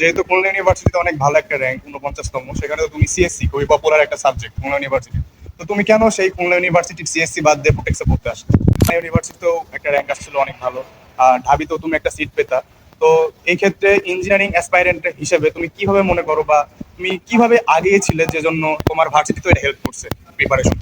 যেহেতু খুলনা ইউনিভার্সিটিতে অনেক ভালো একটা র্যাঙ্ক উনপঞ্চাশতম সেখানে তো তুমি সিএসসি খুবই পপুলার একটা সাবজেক্ট খুলনা ইউনিভার্সিটি তো তুমি কেন সেই খুলনা ইউনিভার্সিটির সিএসসি বাদ দিয়ে ফুটেক্সে পড়তে আসলে? খুলনা ইউনিভার্সিটিতেও একটা র্যাঙ্ক আসছিল অনেক ভালো, আর ঢাবিতেও তুমি একটা সিট পেতা। তো এই ক্ষেত্রে ইঞ্জিনিয়ারিং অ্যাসপাইরেন্ট হিসেবে তুমি কীভাবে মনে করো বা তুমি কীভাবে আগিয়েছিলে যে জন্য তোমার ভার্সিটিতে এটা হেল্প করছে প্রিপারেশন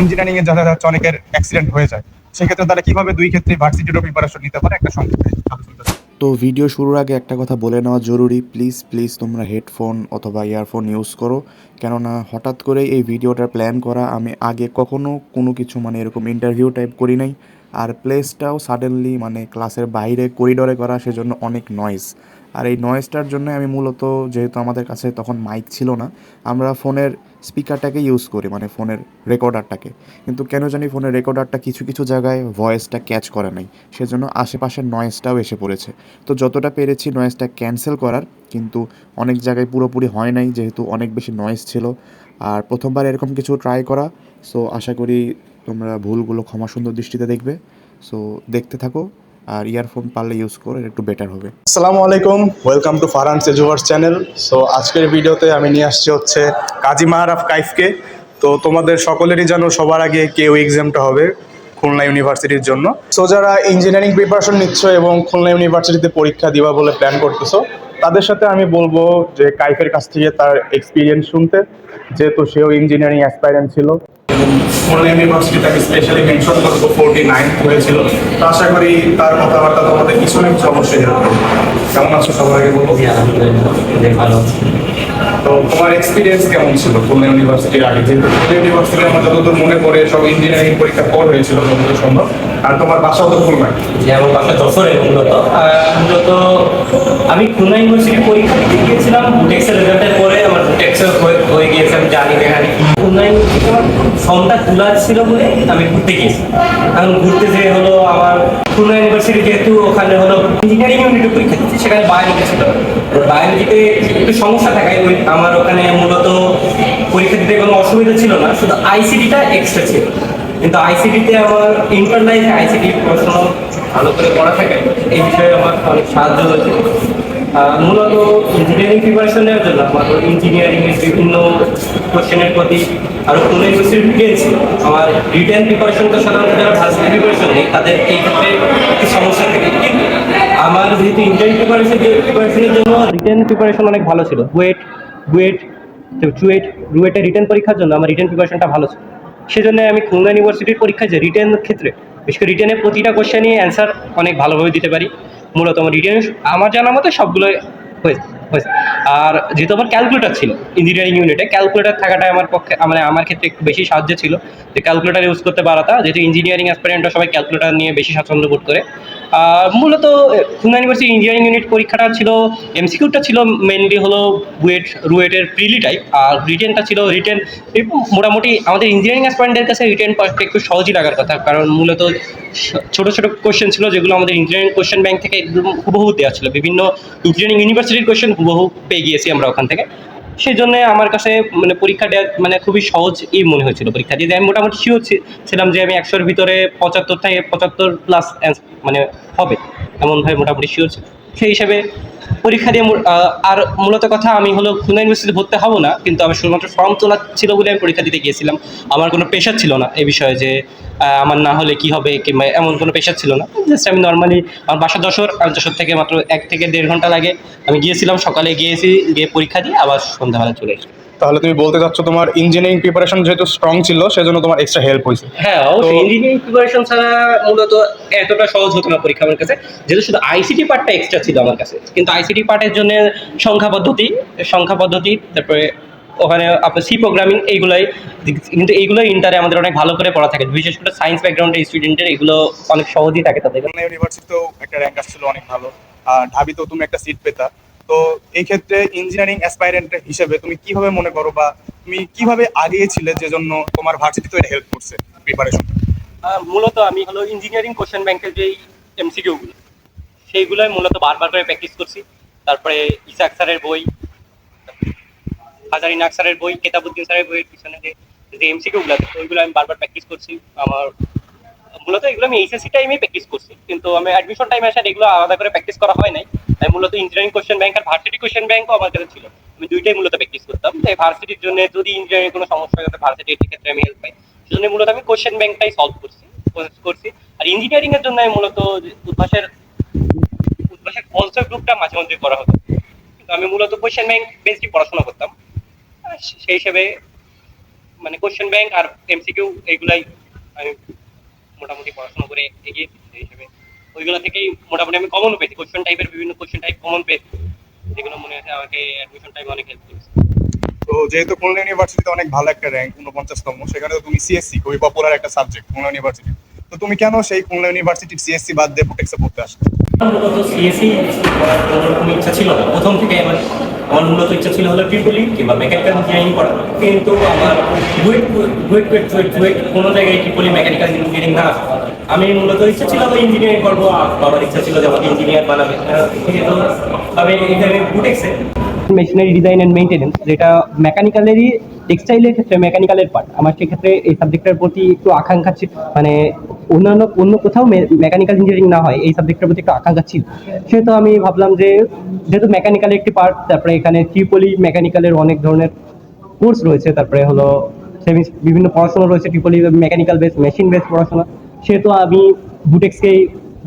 ইঞ্জিনিয়ারিং এ যারা হচ্ছে, অনেকের অ্যাক্সিডেন্ট হয়ে যায়। সেক্ষেত্রে তারা কীভাবে দুই ক্ষেত্রে ভার্সিটিরও প্রিপারেশন নিতে পারে? একটা সংক্ষেপে আলোচনা। তো ভিডিও শুরুর আগে একটা কথা বলে নেওয়া জরুরি। প্লিজ প্লিজ তোমরা হেডফোন অথবা ইয়ারফোন ইউজ করো। কেননা হঠাৎ করে এই ভিডিওটা প্ল্যান করা আমি আগে কখনো কোনো কিছু মানে এরকম ইন্টারভিউ টাইপ করি নাই। আর প্লেসটাও সাডেনলি মানে ক্লাসের বাইরে করিডরে করা সেজন্য অনেক নয়েজ আর এই নয়েজটার জন্য আমি মূলত যেহেতু আমাদের কাছে তখন মাইক ছিল না, আমরা ফোনের স্পিকারটাকে ইউজ করি মানে ফোনের রেকর্ডারটাকে কিন্তু কেন জানি ফোনের রেকর্ডারটা কিছু কিছু জায়গায় ভয়েসটা ক্যাচ করে নাই, সেজন্য আশেপাশের নয়েজটাও এসে পড়েছে। তো যতটা পেরেছি নয়েজটা ক্যান্সেল করার, কিন্তু অনেক জায়গায় পুরোপুরি হয় নাই, যেহেতু অনেক বেশি নয়েজ ছিল। আর প্রথমবার এরকম কিছু ট্রাই করা সো আশা করি তোমরা ভুলগুলো ক্ষমা সুন্দর দৃষ্টিতে দেখবে। সো দেখতে থাকো। আর ইয়ারফোন পারলে ইউজ করো একটু বেটার হবে। আসসালামু আলাইকুম ওয়েলকাম টু ফারহান সেজুভার্স চ্যানেল সো আজকের ভিডিওতে আমি নিয়ে আসছি হচ্ছে কাজী মাহারাফ কাইফকে। তো তোমাদের সকলেরই জানো সবার আগে কেউ এক্সামটা হবে খুলনা ইউনিভার্সিটির জন্য। সো যারা ইঞ্জিনিয়ারিং প্রিপারেশন নিচ্ছ এবং খুলনা ইউনিভার্সিটিতে পরীক্ষা দিবা বলে প্ল্যান করতেছো, তাদের সাথে আমি বলব যে কাইফের কাছ থেকে তার এক্সপিরিয়েন্স শুনতে। যেহেতু সেও ইঞ্জিনিয়ারিং অ্যাসপাইরেন্ট ছিল। খুলনা ইউনিভার্সিটি তাকে স্পেশালি মেনশন করব ফোরটি নাইন হয়েছিল তো আশা করি তার কথাবার্তা তোমাদের কিছু না কিছু অবশ্যই কেমন আছো সবার আগে ভালো তো তোমার এক্সপিরিয়েন্স কেমন ছিল খুলনা ইউনিভার্সিটির আগে? যেহেতু খুলনা ইউনিভার্সিটি আমার যতদূর মনে পড়ে সব ইঞ্জিনিয়ারিং পরীক্ষা পর হয়েছিল যতদূর সম্ভব। আর তোমার বাসাও তো খুলনায় যে আমার বাসা যশোরে মূলত। মূলত আমি খুলনা ইউনিভার্সিটি পরীক্ষা বুটেক্সের রেজাল্টের পরে আমার বুটেক্সের হয়ে গিয়েছে, আমি জানি ইউনিভার্সিটি আমার ফর্মটা খোলা ছিল বলে আমি ঘুরতে গিয়েছি। এখন ঘুরতে যেয়ে হলো আমার খুলনা ইউনিভার্সিটি যেহেতু ওখানে হলো ইঞ্জিনিয়ারিং ইউনিটের পরীক্ষা দিচ্ছি, সেখানে বায়োলজি ছিল। বায়োলজিতে একটু সমস্যা থাকায় আমার ওখানে মূলত পরীক্ষা দিতে কোনো অসুবিধা ছিল না, শুধু আইসিডিটা এক্সট্রা ছিল। কিন্তু আইসিডিতে আমার ইন্টার লাইফে আইসিডি পড়াশোনা ভালো করে পড়া থাকে, এই বিষয়ে আমার অনেক সাহায্য হয়েছে। মূলত ইঞ্জিনিয়ারিং প্রিপারেশন নেওয়ার জন্য আমার ইঞ্জিনিয়ারিং এর বিভিন্ন কোশ্চেনের প্রতি আরও কোনো ইউনিভার্সিটি রিটেন আমার রিটেন প্রিপারেশন তো সাধারণত যারা ভার্সিটি প্রিপারেশন নেই তাদের এই ক্ষেত্রে সমস্যা থাকে। কিন্তু আমার যেহেতু ইন্টারভিউ প্রিপারেশন প্রিপারেশনের জন্য রিটেন প্রিপারেশন অনেক ভালো ছিল। বুয়েট বুয়েট চুয়েট রুয়েটের রিটেন পরীক্ষার জন্য আমার রিটার্ন প্রিপারেশনটা ভালো ছিল। সেজন্য আমি খুলনা ইউনিভার্সিটির পরীক্ষায় যে রিটেন ক্ষেত্রে, বিশেষ করে রিটেনের প্রতিটা কোশ্চেনই অ্যান্সার অনেক ভালোভাবে দিতে পারি। মূলত আমার রিটেন আমার জানা মতে সবগুলোই হয়েছে হয়েছে। আর যেহেতু আমার ক্যালকুলেটার ছিল ইঞ্জিনিয়ারিং ইউনিটে ক্যালকুলেটার থাকাটা আমার পক্ষে মানে আমার ক্ষেত্রে একটু বেশি সাহায্য ছিল। যে ক্যালকুলেটার ইউজ করতে পারাটা যেহেতু ইঞ্জিনিয়ারিং অ্যাসপিরেন্টরা সবাই ক্যালকুলেটার নিয়ে বেশি স্বাচ্ছন্দ্য বোধ করে। মূলত খুলনা ইউনিভার্সিটি ইঞ্জিনিয়ারিং ইউনিট পরীক্ষাটা ছিল এমসিকিউটা ছিল মেনলি হলো বুয়েট রুয়েটের প্রিলি টাইপ আর রিটেনটা ছিল রিটেন মোটামুটি আমাদের ইঞ্জিনিয়ারিং অ্যাসপিরেন্টদের কাছে রিটেন পার্টটা একটু সহজই লাগার কথা, কারণ মূলত ছোট ছোট কোশ্চেন ছিল, যেগুলো আমাদের ইঞ্জিনিয়ারিং কোশ্চেন ব্যাংক থেকে একদম হুবহু দেওয়া ছিল। বিভিন্ন ইঞ্জিনিয়ারিং ইউনিভার্সিটির কোশ্চেন হুবহু পেয়ে গিয়েছি আমরা ওখান থেকে। সেই জন্য আমার কাছে মানে পরীক্ষাটা মানে খুবই সহজ সহজই মনে হয়েছিল পরীক্ষা দিয়ে আমি মোটামুটি শিওর ছিলাম যে আমি একশোর ভিতরে পঁচাত্তর থেকে পঁচাত্তর প্লাস মানে হবে। এমনভাবে মোটামুটি শিওর ছিল সেই হিসাবে পরীক্ষা দিয়ে আর মূলত কথা আমি হলো খুলনা ইউনিভার্সিটি ভর্তি হব না, কিন্তু আমি শুধুমাত্র ফর্ম তোলা ছিল বলে আমি পরীক্ষা দিতে গিয়েছিলাম। আমার কোনো পেশার ছিল না এ বিষয়ে যে আমার না হলে কি হবে কিংবা এমন কোনো পেশার ছিল না। জাস্ট আমি নর্মালি আমার বাসা দশর আর দশর থেকে মাত্র এক থেকে দেড় ঘণ্টা লাগে। আমি গিয়েছিলাম, সকালে গিয়েছি, গিয়ে পরীক্ষা দিয়ে আবার সন্ধ্যাবেলা চলে এসেছি। তাহলে তুমি বলতে চাচ্ছ তোমার ইঞ্জিনিয়ারিং প্রিপারেশন যেহেতু স্ট্রং ছিল সেজন্য তোমার এক্সট্রা হেল্প হয়েছে। হ্যাঁ অবশ্যই তো- ইঞ্জিনিয়ারিং প্রিপারেশন ছাড়া মূলত এতটা সহজ হতো না পরীক্ষা আমার কাছে। যেহেতু শুধু আইসিটি পার্টটা এক্সট্রা ছিল আমার কাছে। কিন্তু আইসিটি পার্টের জন্য সংখ্যা পদ্ধতি সংখ্যা পদ্ধতি তারপরে ওখানে আপনার সি প্রোগ্রামিং এইগুলাই কিন্তু এইগুলো ইন্টারে আমাদের অনেক ভালো করে পড়া থাকে। বিশেষ করে সায়েন্স ব্যাকগ্রাউন্ডের স্টুডেন্টের এগুলো অনেক সহজই থাকে তাদের। ইউনিভার্সিটিতেও একটা র্যাঙ্ক আসছিল অনেক ভালো। আর ঢাবিতেও তুমি একটা সিট পেতা। তো এই ক্ষেত্রে ইঞ্জিনিয়ারিং অ্যাসপাইরেন্ট হিসেবে তুমি কীভাবে মনে করো বা তুমি কীভাবে আগিয়েছিলে যে জন্য তোমার ভার্সিটিতে এটা হেল্প করছে প্রিপারেশন মূলত আমি হলো ইঞ্জিনিয়ারিং কোশ্চেন ব্যাংকের যেই এমসিকিউগুলো সেইগুলোই মূলত বারবার করে প্র্যাকটিস করছি। তারপরে ইসাক স্যারের বই, হাজারি নাক স্যারের বই, কেতাবুদ্দিন স্যারের বইয়ের পিছনে যে যে এমসিকিউগুলো ওইগুলো আমি বারবার প্র্যাকটিস করছি। আমার মূলত এগুলো আমি এইচএসসি টাইমে প্র্যাকটিস করছি। কিন্তু আমি অ্যাডমিশন টাইমে আসলে এগুলো আলাদা করে প্র্যাকটিস করা হয় নাই। আমি মূলত ইঞ্জিনিয়ারিং কোশ্চেন ব্যাংক আর ভার্সিটি কোশ্চেন ব্যাংকও আমার কাছে ছিল। আমি দুইটাই মূলত প্র্যাকটিস করতাম। তাই ভার্সিটির জন্য যদি ইঞ্জিনিয়ারিং কোনো সমস্যা হয় ভার্সিটির ক্ষেত্রে আমি হেল্প পাই। সেজন্য মূলত আমি কোশ্চেন ব্যাংকটাই সলভ করছি করছি। আর ইঞ্জিনিয়ারিং এর জন্য আমি মূলত উদ্ভাসের উদ্ভাসের কনসেপ্ট গ্রুপটা মাঝে মধ্যে করা হতো। কিন্তু আমি মূলত কোশ্চেন ব্যাংক বেসডই পড়াশোনা করতাম। সেই হিসেবে মানে কোশ্চেন ব্যাংক আর এমসিকিউ এইগুলাই আমি মোটামুটি পড়াশোনা করে এগিয়েছি সেই হিসেবে। ওইগুলো থেকেই মোটামুটি আমি কমন পেয়েছি। কোশ্চেন টাইপের বিভিন্ন কোশ্চেন টাইপ কমন পেয়েছি। যেগুলো মনে আছে আমাকে অ্যাডমিশন টাইমে অনেক হেল্প করেছে। তো যেহেতু খুলনা ইউনিভার্সিটিতে অনেক ভালো একটা র্যাঙ্ক উনপঞ্চাশতম সেখানে তো তুমি সিএসসি খুবই পপুলার একটা সাবজেক্ট খুলনা ইউনিভার্সিটি তো তুমি কেন সেই খুলনা ইউনিভার্সিটির সিএসসি বাদ দিয়ে বুটেক্সে পড়তে আসলে? মূলত সিএসসি পড়ার কোনো ইচ্ছা ছিল না? প্রথম থেকে আমার মূলত ইচ্ছা ছিল হলো ট্রিপলি কিংবা মেকানিক্যাল ইঞ্জিনিয়ারিং পড়া কিন্তু আমার বুয়েট বুয়েট বুয়েট বুয়েট কোনো জায়গায় ট্রিপলি মেকানিক্যাল ইঞ্জিনিয়ারিং না। আমি মূলত ইচ্ছা ছিল আমি ইঞ্জিনিয়ারিং করব বাবার ইচ্ছা ছিল যে আমাকে ইঞ্জিনিয়ার বানাবে। আহ, আমি এখানে বুটেক্সে মেশিনারি ডিজাইন অ্যান্ড মেইনটেনেন্স যেটা মেকানিক্যালেরই টেক্সটাইলের ক্ষেত্রে মেকানিক্যালের পার্ট আমার সেক্ষেত্রে এই সাবজেক্টের প্রতি একটু আকাঙ্ক্ষা মানে অন্যান্য, অন্য কোথাও মেকানিক্যাল ইঞ্জিনিয়ারিং না হয়, এই সাবজেক্টের প্রতি একটু আকাঙ্ক্ষা ছিল। সেহেতু আমি ভাবলাম যে, যেহেতু মেকানিক্যালের একটি পার্ট তারপরে এখানে ট্রিপলি মেকানিক্যালের অনেক ধরনের কোর্স রয়েছে, তারপরে হলো বিভিন্ন পড়াশোনা রয়েছে ট্রিপলি মেকানিক্যাল বেস মেশিন বেস পড়াশোনা। সেহেতু আমি বুটেক্সকেই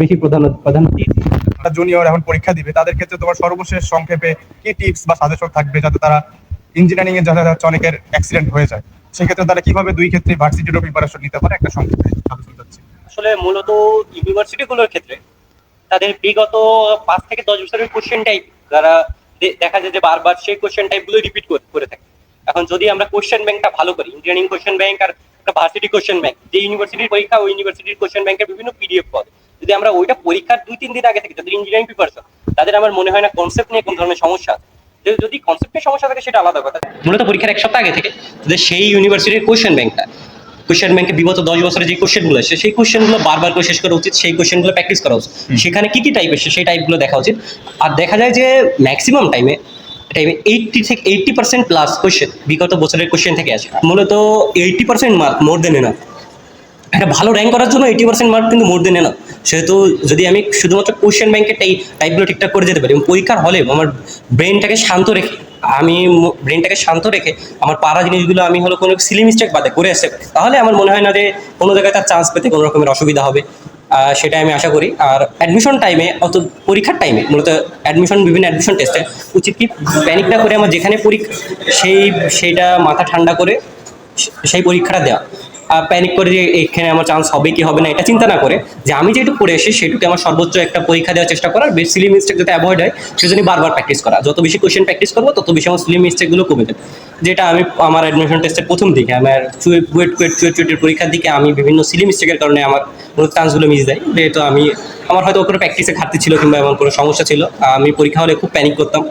বেশি প্রধান, প্রাধান্য দিয়েছি। যারা জুনিয়র এখন পরীক্ষা দিবে, তাদের ক্ষেত্রে তোমার সর্বশেষ সংক্ষেপে কি টিপস বা সাজেশন থাকবে যাতে তারা ইঞ্জিনিয়ারিং এ যারা হচ্ছে অনেকের অ্যাক্সিডেন্ট হয়ে যায়? সেক্ষেত্রে তারা কীভাবে দুই ক্ষেত্রে ভার্সিটিরও প্রিপারেশন নিতে পারে? একটা সংক্ষেপে সাজেশন চাচ্ছি আসলে মূলত ইউনিভার্সিটিগুলোর ক্ষেত্রে তাদের বিগত পাঁচ থেকে দশ বছরের কোশ্চেন টাইপ যারা দেখা যায় যে বারবার সেই কোশ্চেন টাইপগুলো রিপিট করে থাকে। এখন যদি আমরা কোশ্চেন ব্যাংকটা ভালো করি ইঞ্জিনিয়ারিং কোশ্চেন ব্যাংক আর একটা ভার্সিটি কোশ্চেন ব্যাংক যে ইউনিভার্সিটির পরীক্ষা, ওই ইউনিভার্সিটির কোশ্চেন ব্যাংকের বিভিন্ন পিডিএফ পাবে যদি আমরা ওইটা পরীক্ষার দুই, তিন দিন আগে থেকে, যাদের ইঞ্জিনিয়ারিং প্রিপারেশন তাদের আমার মনে হয় না কনসেপ্ট নিয়ে কোন ধরনের সমস্যা যদি কনসেপ্টের সমস্যা থাকে, সেটা আলাদা কথা। মূলত পরীক্ষার এক সপ্তাহ আগে থেকে সেই ইউনিভার্সিটির কোশ্চেন ব্যাংকটা কোশ্চেন ব্যাংকে বিগত দশ বছরে যে কোশ্চেনগুলো এসে সেই কোশ্চেনগুলো বারবার করে শেষ করা উচিত সেই কোশ্চেনগুলো প্র্যাকটিস করা উচিত। সেখানে কি কি টাইপ এসে সেই টাইপগুলো দেখা উচিত। আর দেখা যায় যে ম্যাক্সিমাম টাইমে টাইমে এইটটি থেকে এইটটি পার্সেন্ট প্লাস কোশ্চেন বিগত বছরের কোশ্চেন থেকে আসে। মূলত eighty percent mark more than enough একটা ভালো র্যাঙ্ক করার জন্য এইটি পার্সেন্ট মার্ক কিন্তু মোর দেন এনাফ সেহেতু যদি আমি শুধুমাত্র কোশ্চেন ব্যাংকের টাইপগুলো ঠিকঠাক করে যেতে পারি এবং পরীক্ষার হলে আমার ব্রেনটাকে শান্ত রেখে আমি ব্রেনটাকে শান্ত রেখে আমার পাড়া জিনিসগুলো আমি হলো কোনো সিলি মিস্টেক বাদে করে আসতে পারি। তাহলে আমার মনে হয় না যে কোনো জায়গায় তার চান্স পেতে কোনো রকমের অসুবিধা হবে। সেটাই সেটা আমি আশা করি। আর অ্যাডমিশন টাইমে অত পরীক্ষার টাইমে মূলত অ্যাডমিশন বিভিন্ন অ্যাডমিশন টেস্টে উচিত কি প্যানিক না করে আমার যেখানে পরীক্ষা, সেই, সেইটা মাথা ঠান্ডা করে সেই পরীক্ষাটা দেওয়া। প্যানিক করে যে এখানে আমার চান্স হবে কি হবে না, এটা চিন্তা না করে। যে আমি যেটুকু পড়ে এসেছি, সেটুকু আমার সর্বোচ্চ একটা পরীক্ষা দেওয়ার চেষ্টা করার। বেশ সিলি মিস্টেক যাতে অ্যাভয়েড হয় সেজন্য বারবার প্র্যাকটিস করা। যত বেশি কোশ্চেন প্র্যাকটিস করব, তত বেশি আমার সিলি মিস্টেকগুলো কমে যাবে। যেটা আমি, আমার অ্যাডমিশন টেস্টের প্রথম দিকে, আমার চুয়েট কুয়েট চুয়েট চুয়েটের পরীক্ষার দিকে আমি বিভিন্ন সিলি মিস্টেকের কারণে আমার চান্সগুলো মিস দেয়। যেহেতু আমি, আমার হয়তো কোনো প্র্যাকটিসে ঘাটতি ছিল কিংবা এমন কোনো সমস্যা ছিল, আমি পরীক্ষা হলে খুব প্যানিক করতাম।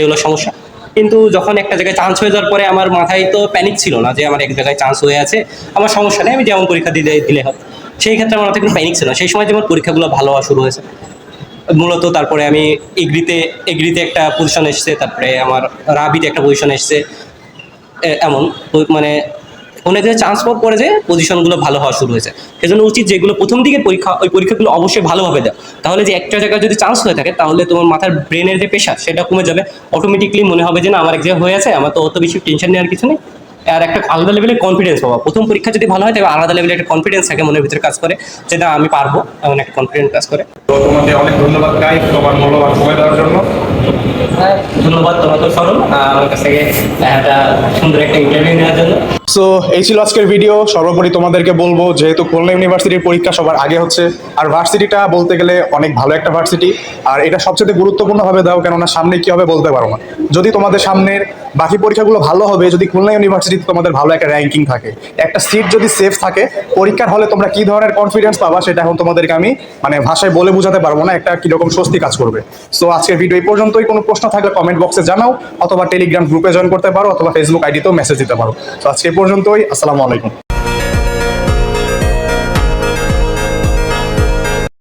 এগুলো সমস্যা। কিন্তু যখন একটা জায়গায় চান্স হয়ে যাওয়ার পরে আমার মাথায় তো প্যানিক ছিল না যে আমার এক জায়গায় চান্স হয়ে আছে। আমার সমস্যা নেই, আমি যেমন পরীক্ষা দিলে দিলে হয়। সেই ক্ষেত্রে আমার মাথায় কোনো প্যানিক ছিল না। সেই সময় যেমন পরীক্ষাগুলো ভালো হওয়া শুরু হয়েছে। মূলত তারপরে আমি এগ্রিতে এগ্রিতে একটা পজিশন এসছে, তারপরে আমার রাবিতে একটা পজিশন এসছে এমন। মানে অনেক জায়গায় চান্স পাওয়ার পরে যে পজিশনগুলো ভালো হওয়া শুরু হয়েছে। সেজন্য উচিত যেগুলো প্রথম দিকে পরীক্ষা ওই পরীক্ষাগুলো অবশ্যই ভালোভাবে দেয় তাহলে যে একটা জায়গায় যদি চান্স হয়ে থাকে তাহলে তোমার মাথার ব্রেনের যে পেশা সেটা কমে যাবে। অটোমেটিকলি মনে হবে যে না আমার এক জায়গায় হয়ে আছে আমার তো অত বেশি টেনশন নেওয়ার কিছু নেই। আর একটা আলাদা লেভেলের কনফিডেন্স পাবো। প্রথম পরীক্ষা যদি ভালো হয় তবে আলাদা লেভেলের একটা কনফিডেন্স থাকে মনের ভিতরে কাজ করে যে না আমি পারব এমন একটা কনফিডেন্স কাজ করে। তো তোমাকে অনেক ধন্যবাদ গাই তোমার মূল্যবান সময় দেওয়ার জন্য। ধন্যবাদ তোমাকে সরল আমার কাছ থেকে একটা সুন্দর একটা ইন্টারভিউ নেওয়ার জন্য। সো এই ছিল আজকের ভিডিও সর্বোপরি তোমাদেরকে বলব, যেহেতু খুলনা ইউনিভার্সিটির পরীক্ষা সবার আগে হচ্ছে, আর ভার্সিটিটা বলতে গেলে অনেক ভালো একটা ভার্সিটি আর এটা সবচেয়ে গুরুত্বপূর্ণভাবে দাও, কেননা সামনে কি হবে বলতে পারো না। যদি তোমাদের সামনের বাকি পরীক্ষাগুলো ভালো হবে, যদি খুলনা ইউনিভার্সিটিতে তোমাদের ভালো একটা র্যাঙ্কিং থাকে। একটা সিট যদি সেফ থাকে, পরীক্ষার হলে তোমরা কি ধরনের কনফিডেন্স পাবা সেটা এখন তোমাদেরকে আমি মানে ভাষায় বলে বোঝাতে পারব না, একটা কীরকম স্বস্তি কাজ করবে। সো আজকের ভিডিও এই পর্যন্তই। কোনো প্রশ্ন থাকলে কমেন্ট বক্সে জানাও, অথবা টেলিগ্রাম গ্রুপে জয়েন করতে পারো, অথবা ফেসবুক আইডিতেও মেসেজ দিতে পারো। তো আজকে পর্যন্তই। আসসালামু আলাইকুম।